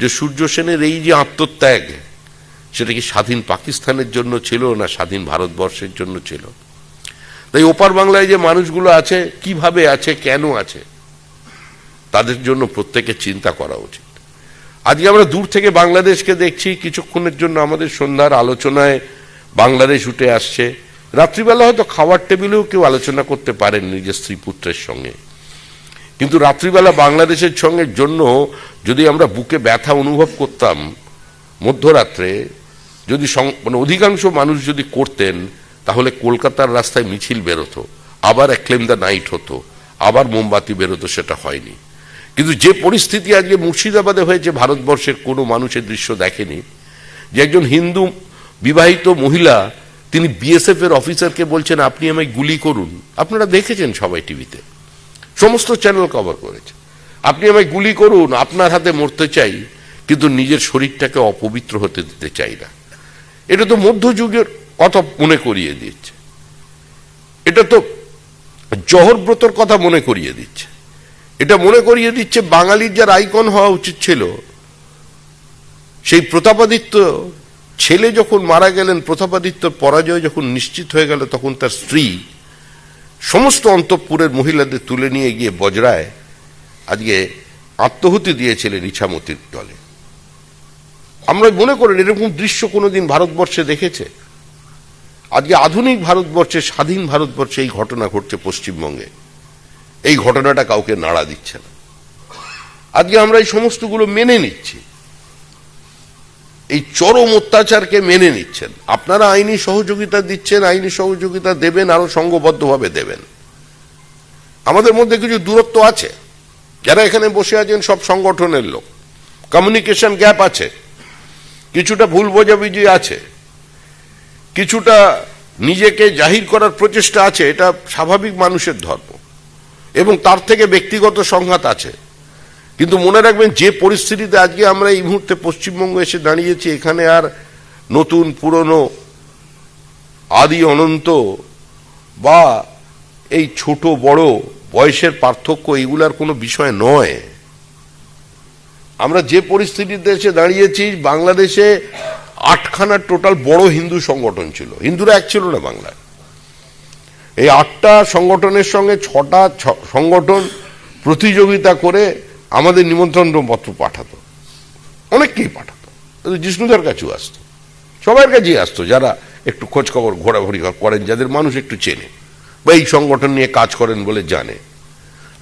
যে সূর্য সেনের এই যে আত্মত্যাগ, সেটা কি স্বাধীন পাকিস্তানের জন্য ছিল না স্বাধীন ভারতবর্ষের জন্য ছিল? তাই ওপার বাংলায় যে মানুষগুলো আছে, কীভাবে আছে, কেন আছে, তাদের জন্য প্রত্যেকের চিন্তা করা উচিত। আজকে আমরা দূর থেকে বাংলাদেশকে দেখছি, কিছুক্ষণের জন্য আমাদের সন্ধ্যার আলোচনায় বাংলাদেশ উঠে আসছে। রাত্রিবেলা হয়তো খাওয়ার টেবিলেও কেউ আলোচনা করতে পারেন নিজের স্ত্রী পুত্রের সঙ্গে। কিন্তু রাত্রিবেলা বাংলাদেশের সঙ্গে জন্য যদি আমরা বুকে ব্যথা অনুভব করতাম, মধ্যরাত্রে যদি মানে অধিকাংশ মানুষ যদি করতেন, তাহলে কলকাতার রাস্তায় মিছিল বেরোতো, আবার অ্যাক্লেম দ্য নাইট হতো, আবার মোমবাতি বেরোতো, সেটা হয়নি। কিন্তু যে পরিস্থিতি আজকে মুর্শিদাবাদে হয়েছে, ভারতবর্ষের কোনো মানুষের দৃশ্য দেখেনি, যে একজন হিন্দু বিবাহিত মহিলা, তিনি বিএসএফ এর অফিসারকে বলছেন, আপনি আমায় গুলি করুন। আপনারা দেখেছেন সবাই টিভিতে সমস্ত চ্যানেল কভার করেছে। আপনি আমায় গুলি করুন, আপনার হাতে মরতে চাই, কিন্তু নিজের শরীরটাকে অপবিত্র হতে দিতে চাই না। এটা তো মধ্যযুগের কথা মনে করিয়ে দিচ্ছে। এটা তো জহরব্রতর কথা মনে করিয়ে দিচ্ছে। এটা মনে করিয়ে দিচ্ছে বাঙালির যার আইকন হওয়া উচিত ছিল। সেই প্রতাপাদিত্য ছেলে যখন মারা গেলেন, প্রতাপাদিত্যর পরাজয় যখন নিশ্চিত হয়ে গেল, তখন তার স্ত্রী সমস্ত অন্তঃপুরের মহিলাদের তুলে নিয়ে গিয়ে বজরায় আজকে আত্মহুতি দিয়েছিলেন ইছামতির দলে। আমরা মনে করেন এরকম দৃশ্য কোনোদিন ভারতবর্ষে দেখেছে? আজকে আধুনিক ভারতবর্ষে, স্বাধীন ভারতবর্ষে এই ঘটনা ঘটছে পশ্চিমবঙ্গে। এই ঘটনাটা কাউকে নাড়া দিচ্ছে না। আজকে আমরা এই সমস্তগুলো মেনে নিচ্ছি। এই চরম অত্যাচারকে মেনে নিচ্ছেন। আপনারা আইনি সহযোগিতা দিচ্ছেন, আইনি সহযোগিতা দেবেন, আরও সংঘবদ্ধভাবে দেবেন। আমাদের মধ্যে কিছু দূরত্ব আছে। যারা এখানে বসে আছেন সব সংগঠনের লোক। কমিউনিকেশন গ্যাপ আছে। কিছুটা ভুল বোঝাবুঝি আছে। কিছুটা নিজেকে জাহির করার প্রচেষ্টা আছে, এটা স্বাভাবিক মানুষের ধর্ম। এবং তার থেকে ব্যক্তিগত সংঘাত আছে। কিন্তু মনে রাখবেন, যে পরিস্থিতিতে আজকে আমরা এই মুহূর্তে পশ্চিমবঙ্গ এসে দাঁড়িয়েছি, এখানে আর নতুন, পুরনো, আদি, অনন্ত বা এই ছোট, বড় বয়সের পার্থক্য এগুলার কোনো বিষয় নয়। আমরা যে পরিস্থিতিতে এসে দাঁড়িয়েছি, বাংলাদেশে আটখানা টোটাল বড় হিন্দু সংগঠন ছিল। হিন্দুরা এক ছিল না বাংলায়। এই আটটা সংগঠনের সঙ্গে ছটা সংগঠন প্রতিযোগিতা করে আমাদের নিমন্ত্রণ পত্র পাঠাতো। অনেককেই পাঠাতো। জিষ্ণুদার কাছেও আসতো। সবার কাছেই আসতো যারা একটু খোঁজ খবর ঘোরাঘুরি করেন, যাদের মানুষ একটু চেনে বা এই সংগঠন নিয়ে কাজ করেন বলে জানে।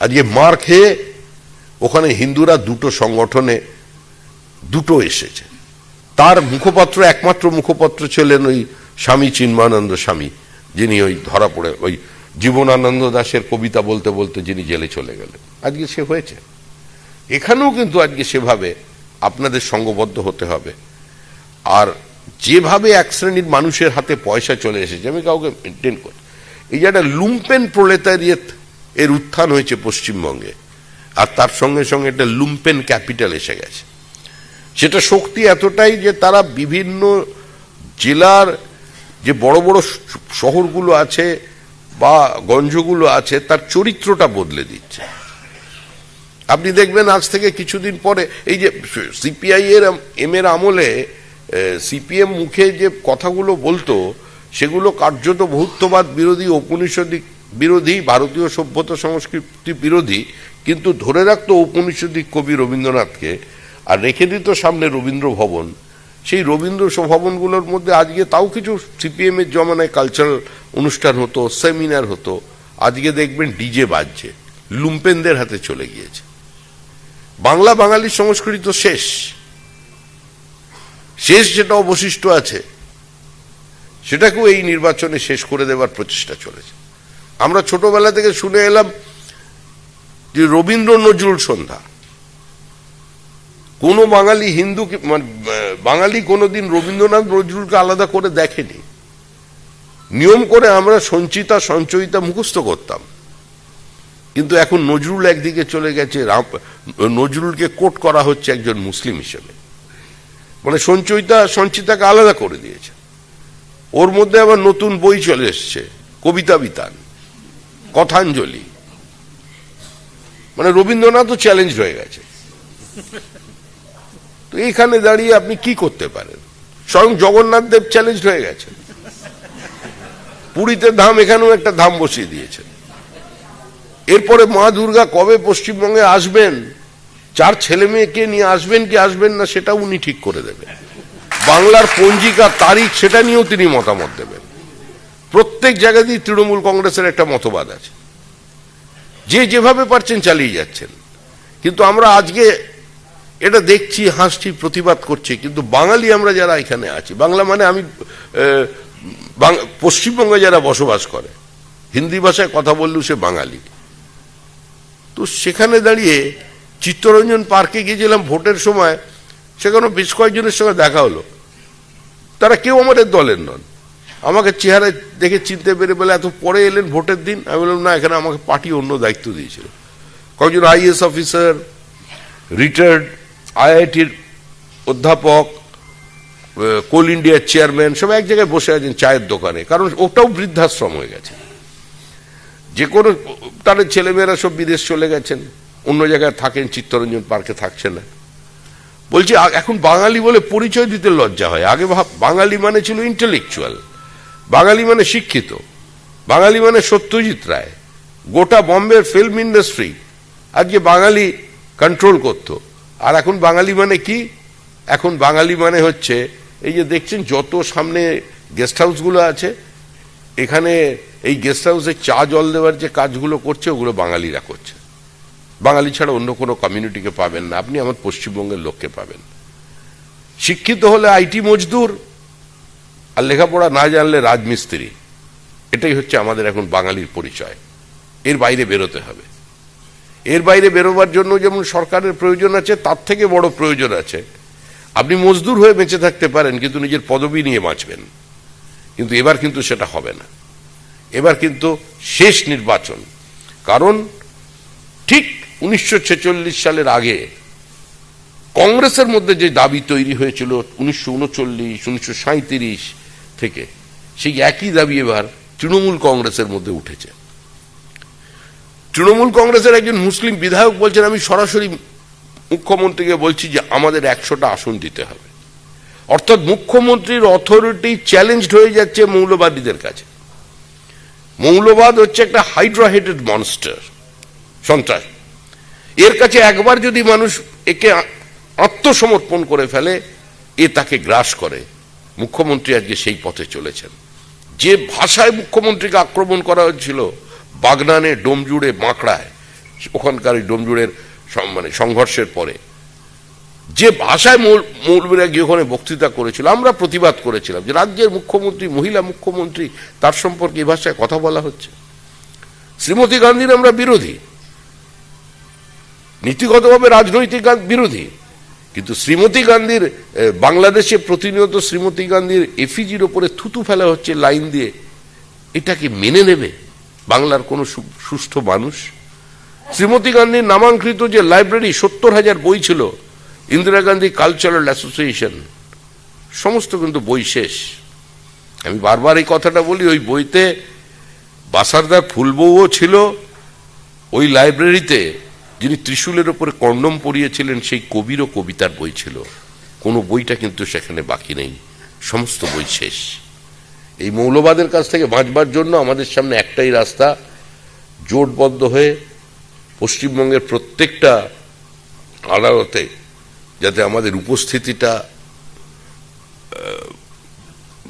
আজকে মার খেয়ে ওখানে হিন্দুরা দুটো সংগঠনে দুটো এসেছে। তার মুখপাত্র, একমাত্র মুখপাত্র ছিলেন ওই স্বামী চিন্ময়ানন্দ স্বামী, যিনি ওই ধরা পড়ে, ওই জীবনানন্দ দাশের কবিতা বলতে বলতে যিনি জেলে চলে গেলেন। আজকে সে হয়েছে। এখানেও কিন্তু আজকে সেভাবে আপনাদের সঙ্গবদ্ধ হতে হবে। আর যেভাবে এক শ্রেণির মানুষের হাতে পয়সা চলে এসেছে, আমি কাউকে মেনটেন করি। এই যে একটা লুম্পেন প্রলেতারিয়েত এর উত্থান হয়েছে পশ্চিমবঙ্গে, আর তার সঙ্গে সঙ্গে একটা লুম্পেন ক্যাপিটাল এসে গেছে। সেটা শক্তি এতটাই যে তারা বিভিন্ন জেলার যে বড় বড় শহরগুলো আছে বা গঞ্জগুলো আছে, তার চরিত্রটা বদলে দিচ্ছে। আপনি দেখবেন আজ থেকে কিছুদিন পরে, এই যে সিপিআই এর এম এর আমলে সিপিএম মুখে যে কথাগুলো বলতো, সেগুলো কার্যত বহুত্ববাদ বিরোধী, ঔপনিষদিক বিরোধী, ভারতীয় সভ্যতা সংস্কৃতি বিরোধী, কিন্তু ধরে রাখতো ঔপনিষদিক কবি রবীন্দ্রনাথকে, আর রেখে দিত সামনে রবীন্দ্র ভবন। সেই রবীন্দ্র ভবনগুলোর মধ্যে আজকে তাও কিছু সিপিএম এর জমানায় কালচারাল অনুষ্ঠান হতো সেমিনার হতো। আজকে দেখবেন ডিজে বাজছে, লুম্পেনদের হাতে চলে গিয়েছে। বাংলা বাঙালির সংস্কৃতি তো শেষ। শেষ যেটা অবশিষ্ট আছে সেটাকেও এই নির্বাচনে শেষ করে দেওয়ার প্রচেষ্টা চলেছে। আমরা ছোটবেলা থেকে শুনে এলাম যে রবীন্দ্র নজরুল সন্ধ্যা। কোনো বাঙালি হিন্দু মানে, বাঙালি কোনোদিন রবীন্দ্রনাথ নজরুলকে আলাদা করে দেখেনি। নিয়ম করে আমরা সঞ্চিতা সঞ্চয়িতা মুখস্থ করতাম। কিন্তু এখন নজরুল একদিকে চলে গেছে রাম- নজরুলকে কোট করা হচ্ছে একজন মুসলিম হিসেবে। মানে সঞ্চয়িতা, সঞ্চিতাকে আলাদা করে দিয়েছে। ওর মধ্যে আবার নতুন বই চলে এসছে, কবিতা বিতান, কথাঞ্জলি। মানে রবীন্দ্রনাথও চ্যালেঞ্জ হয়ে গেছে। তো এখানে দাঁড়িয়ে আপনি কি করতে পারেন? স্বয়ং জগন্নাথ দেব চ্যালেঞ্জ হয়ে গেছে পুরীতে ধাম, এখানেও একটা ধাম বসিয়ে দিয়েছেন। এরপরে মা দুর্গা কবে পশ্চিমবঙ্গে আসবেন? চার ছেলে মেয়েকে নিয়ে আসবেন কি আসবেন না সেটা উনি ঠিক করে দেবেন। বাংলার পঞ্জিকা, তারিখ সেটা নিয়েও তিনি মতামত দেবেন। প্রত্যেক জায়গাতেই তৃণমূল কংগ্রেসের একটা মতবাদ আছে। যে যেভাবে পারছেন চালিয়ে যাচ্ছেন। কিন্তু আমরা আজকে এটা দেখছি, হাসছি, প্রতিবাদ করছি, কিন্তু বাঙালি আমরা যারা এখানে আছি, বাংলা মানে আমি পশ্চিমবঙ্গে যারা বসবাস করে, হিন্দি ভাষায় কথা বললেও সে বাঙালি। তো সেখানে দাঁড়িয়ে চিত্তরঞ্জন পার্কে গিয়েছিলাম ভোটের সময়, সেখানে বেশ কয়েকজনের সঙ্গে দেখা হলো। তারা কেউ আমাদের দলের নন। আমাকে চেহারা দেখে চিনতে পেরে বলে, এত পরে এলেন ভোটের দিন? আমি বললাম, না, এখানে আমাকে পার্টি অন্য দায়িত্ব দিয়েছিল। কয়েকজন আইএস অফিসার, রিটায়ার্ড আইআইটির অধ্যাপক কোল ইন্ডিয়ার চেয়ারম্যান সব এক জায়গায় বসে আছেন চায়ের দোকানে, কারণ ওটাও বৃদ্ধাশ্রম হয়ে গেছে। যে কোনো, তাদের ছেলেমেয়েরা সব বিদেশ চলে গেছেন, অন্য জায়গায় থাকেন, চিত্তরঞ্জন পার্কে থাকছে না। বলছি এখন বাঙালি বলে পরিচয় দিতে লজ্জা হয়। আগে বাঙালি মানে ছিল ইন্টেলেকচুয়াল বাঙালি মানে শিক্ষিত, বাঙালি মানে সত্যজিৎ রায়, গোটা বম্বের ফিল্ম ইন্ডাস্ট্রি আজকে বাঙালি কন্ট্রোল করত। আর এখন বাঙালি মানে কি? এখন বাঙালি মানে হচ্ছে, এই যে দেখছেন যত সামনে গেস্ট হাউসগুলো আছে, এখানে এই গেস্ট হাউসে চা জল দেওয়ার যে কাজগুলো করছে, ওগুলো বাঙালিরা করছে। বাঙালি ছাড়া অন্য কোনো কমিউনিটিকে পাবেন না। আপনি আমার পশ্চিমবঙ্গের লোককে পাবেন। শিক্ষিত হলে আইটি মজদুর, আর লেখাপড়া না জানলে রাজমিস্ত্রি। এটাই হচ্ছে আমাদের এখন বাঙালির পরিচয়। এর বাইরে বেরোতে হবে। এর বাইরে বেরোবার জন্য যেমন সরকারের প্রয়োজন আছে, তার থেকে বড় প্রয়োজন আছে। আপনি মজদুর হয়ে বেঁচে থাকতে পারেন, কিন্তু নিজের পদবি নিয়ে বাঁচবেন। কিন্তু এবার কিন্তু সেটা হবে না। এবার কিন্তু শেষ নির্বাচন। কারণ ঠিক উনিশশো ছেচল্লিশ সালের আগে কংগ্রেসের মধ্যে যে দাবি তৈরি হয়েছিল উনিশশো উনচল্লিশ, উনিশশো থেকে, সেই একই দাবি এবার তৃণমূল কংগ্রেসের মধ্যে উঠেছে। তৃণমূল কংগ্রেসের একজন মুসলিম বিধায়ক বলছেন, আমি সরাসরি মুখ্যমন্ত্রীকে বলছি যে আমাদের একশোটা আসন দিতে হবে। অর্থাৎ মুখ্যমন্ত্রীর অথরিটি চ্যালেঞ্জড হয়ে যাচ্ছে মৌলবাদীদের কাছে। মৌলবাদ হচ্ছে একটা হাইড্রাহেটেড মনস্টার, সন্ত্রাস। এর কাছে একবার যদি মানুষ একে আত্মসমর্পণ করে ফেলে, এ তাকে গ্রাস করে। মুখ্যমন্ত্রী আজকে সেই পথে চলেছেন। যে ভাষায় মুখ্যমন্ত্রীকে আক্রমণ করা হয়েছিল, বাগনানে ডোমজুড়ে বাঁকড়ায়, ওখানকার ওই ডোমজুড়ের মানে সংঘর্ষের পরে। যে ভাষায় মৌল- মৌলবীরা গিয়ে ওখানে বক্তৃতা করেছিল, আমরা প্রতিবাদ করেছিলাম যে রাজ্যের মুখ্যমন্ত্রী, মহিলা মুখ্যমন্ত্রী, তার সম্পর্কে এই ভাষায় কথা বলা হচ্ছে। শ্রীমতী গান্ধীর আমরা বিরোধী। নীতিগতভাবে রাজনৈতিক বিরোধী। কিন্তু শ্রীমতী গান্ধীর বাংলাদেশে প্রতিনিয়ত শ্রীমতী গান্ধীর এফিজির ওপরে থুতু ফেলা হচ্ছে লাইন দিয়ে। এটাকে মেনে নেবে বাংলার কোনো সু- সুস্থ মানুষ? শ্রীমতী গান্ধীর নামাঙ্কৃত যে লাইব্রেরি, সত্তর হাজার বই ছিল ইন্দিরা গান্ধী কালচারাল অ্যাসোসিয়েশন, সমস্ত কিন্তু বই শেষ। আমি বারবার এই কথাটা বলি, ওই বইতে বাসারদার ফুলবউও ছিল, ওই লাইব্রেরিতে যিনি ত্রিশূলের ওপরে কন্ডম পড়িয়েছিলেন সেই কবিরও কবিতার বই ছিল। কোনো বইটা কিন্তু সেখানে বাকি নেই, সমস্ত বই শেষ। এই মৌলবাদের কাছ থেকে বাঁচবার জন্য আমাদের সামনে একটাই রাস্তা, জোটবদ্ধ হয়ে পশ্চিমবঙ্গের প্রত্যেকটা আদালতে যাতে আমাদের উপস্থিতিটা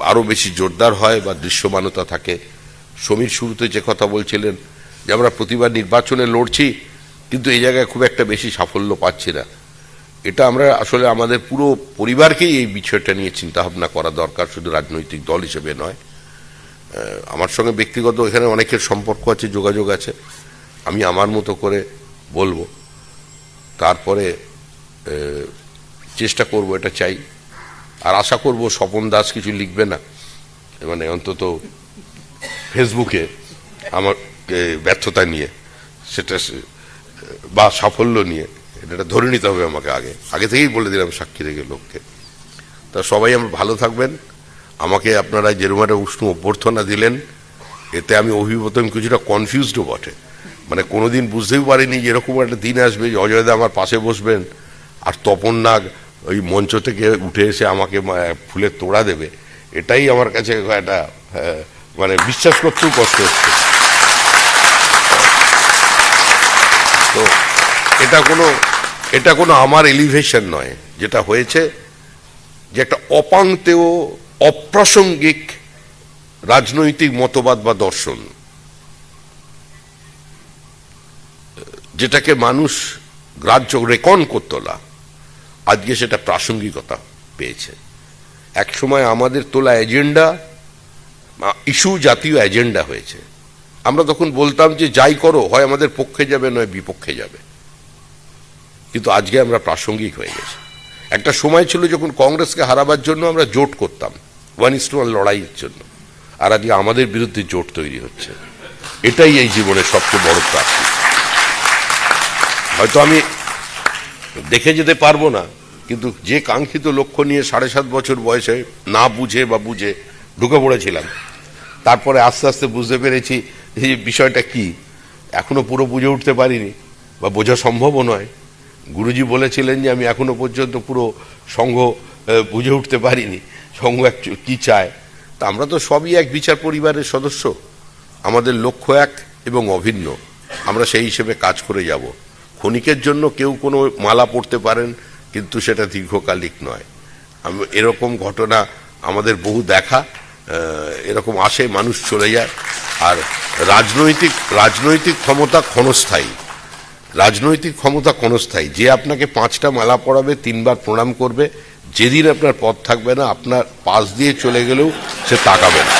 আরও বেশি জোরদার হয় বা দৃশ্যমানতা থাকে। সমীর শুরুতে যে কথা বলছিলেন যে আমরা প্রতিবার নির্বাচনে লড়ছি, কিন্তু এই জায়গায় খুব একটা বেশি সাফল্য পাচ্ছি না। এটা আমরা আসলে আমাদের পুরো পরিবারকেই এই বিষয়টা নিয়ে চিন্তা ভাবনা করা দরকার, শুধু রাজনৈতিক দল হিসেবে নয়। আমার সঙ্গে ব্যক্তিগত এখানে অনেকের সম্পর্ক আছে, যোগাযোগ আছে। আমি আমার মতো করে বলব। তারপরে চেষ্টা করব, এটা চাই। আর আশা করব স্বপন দাস কিছু লিখবে না। মানে অন্তত ফেসবুকে আমার ব্যর্থতা নিয়ে, সেটা বা সাফল্য নিয়ে, এটা ধরে নিতে হবে আমাকে আগে। আগে থেকেই বলে দিলাম সাক্ষী রেখে লোককে। তা সবাই আমার ভালো থাকবেন। আমাকে আপনারা যেরকম একটা উষ্ণ অভ্যর্থনা দিলেন, এতে আমি অভিভূত, আমি কিছুটা কনফিউজডও বটে। মানে কোনোদিন বুঝতেই পারিনি যে এরকম একটা দিন আসবে যে অজয়দা আমার পাশে বসবেন, আর তপন নাগ ওই মঞ্চ থেকে উঠে এসে আমাকে ফুলের তোড়া দেবে। এটাই আমার কাছে একটা মানে বিশ্বাস করতেও কষ্ট হচ্ছে। তো এটা কোনো এটা কোনো আমার এলিভেশন নয়। যেটা হয়েছে যে একটা অপাঙ্ক্তেয় অপ্রাসঙ্গিক রাজনৈতিক মতবাদ বা দর্শন, যেটাকে মানুষ গ্রাহ্য রেকন করতো না আজকে সেটা প্রাসঙ্গিকতা পেয়েছে। এক সময় আমাদের তোলা এজেন্ডা ইস্যু জাতীয় এজেন্ডা হয়েছে। আমরা তখন বলতাম যে, যাই করো, হয় আমাদের পক্ষে যাবে, নয় বিপক্ষে যাবে। কিন্তু আজকে আমরা প্রাসঙ্গিক হয়ে গেছি। একটা সময় ছিল যখন কংগ্রেসকে হারাবার জন্য আমরা জোট করতাম, ওয়ান ইস টু ওয়ান লড়াইয়ের জন্য। আর আজকে আমাদের বিরুদ্ধে জোট তৈরি হচ্ছে। এটাই এই জীবনের সবচেয়ে বড় প্রাপ্তি। হয়তো আমি দেখে যেতে পারব না। কিন্তু যে কাঙ্ক্ষিত লক্ষ্য নিয়ে সাড়ে সাত বছর বয়সে না বুঝে বা বুঝে ঢুকে পড়েছিলাম, তারপরে আস্তে আস্তে বুঝতে পেরেছি যে বিষয়টা কি। এখনও পুরো বুঝে উঠতে পারিনি বা বোঝা সম্ভবও নয়। গুরুজি বলেছিলেন যে আমি এখনও পর্যন্ত পুরো সংঘ বুঝে উঠতে পারিনি সংঘ এক- কি চায়। তা আমরা তো সবই এক বিচার পরিবারের সদস্য। আমাদের লক্ষ্য এক এবং অভিন্ন। আমরা সেই হিসেবে কাজ করে যাব। ক্ষণিকের জন্য কেউ কোনো মালা পড়তে পারেন, কিন্তু সেটা দীর্ঘকালিক নয়। আমি এরকম ঘটনা আমাদের বহু দেখা এরকম আসে, মানুষ চলে যায়। আর রাজনৈতিক রাজনৈতিক ক্ষমতা ক্ষণস্থায়ী। রাজনৈতিক ক্ষমতা ক্ষণস্থায়ী। যে আপনাকে পাঁচটা মালা পড়াবে, তিনবার প্রণাম করবে, যেদিন আপনার পথ থাকবে না, আপনার পাশ দিয়ে চলে গেলেও সে তাকাবে না।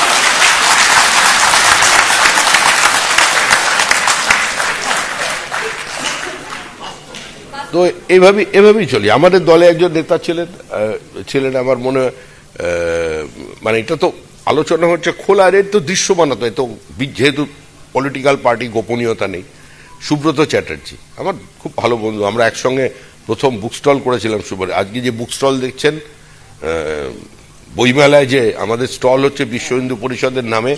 তো এভাবে এভাবেই চলি। আমাদের দলে একজন নেতা ছিলেন ছিলেন আমার মনে মানে এটা তো আলোচনা হচ্ছে খোলা, এর তো দৃশ্যমান তো যেহেতু পলিটিক্যাল পার্টি গোপনীয়তা নেই। সুব্রত চ্যাটার্জি, আমার খুব ভালো বন্ধু, আমরা একসঙ্গে প্রথম বুক স্টল করেছিলাম সুব্রত, আজকে যে বুক স্টল দেখছেন বইমেলায় যে আমাদের স্টল হচ্ছে বিশ্ব হিন্দু পরিষদের নামে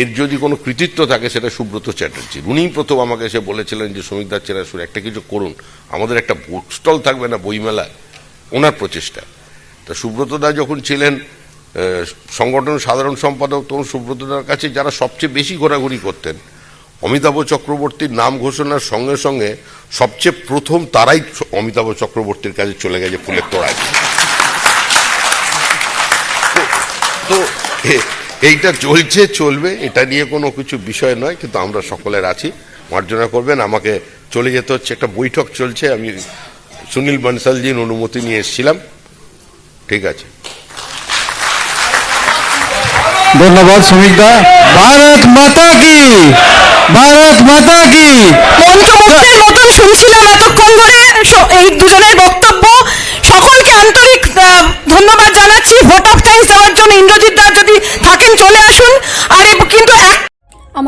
এর যদি কোনো কৃতিত্ব থাকে, সেটা সুব্রত চ্যাটার্জি। উনিই প্রথম আমাকে এসে বলেছিলেন যে সমীকদার চেরাসুর, একটা কিছু করুন। আমাদের একটা বুক স্টল থাকবে না বইমেলায়, ওনার প্রচেষ্টা। তা সুব্রতদা যখন ছিলেন সংগঠন সাধারণ সম্পাদক, তখন সুব্রতদার কাছে যারা সবচেয়ে বেশি ঘোরাঘুরি করতেন, অমিতাভ চক্রবর্তীর নাম ঘোষণার সঙ্গে সঙ্গে সবচেয়ে প্রথম তারাই অমিতাভ চক্রবর্তীর কাছে চলে গেছে ফুলের তোড়ায় তো এইটা চলছে, চলবে, এটা নিয়ে কোনো কিছু বিষয় নয়, কিন্তু আমরা সকলের আছি। মার্জনা করবেন, আমাকে চলে যেতে হচ্ছে, একটা বৈঠক চলছে, আমি সুনীল বনসালজির অনুমতি নিয়ে এসেছিলাম। ঠিক আছে। ধন্যবাদ শ্রমিকদা ভারত মাতা কি? ভারত মাতা কি মন্ত্রমুগ্ধের মতন শুনছিলাম এতক্ষণ ধরে স- এই দুজনের বক্তব্য সকলকে আন্তরিক আহ, ধন্যবাদ জানাচ্ছি ভোট অফ থ্যাঙ্কস দেওয়ার জন্য ইন্দ্রজিৎ দা যদি থাকেন চলে আসুন আর এ- কিন্তু এক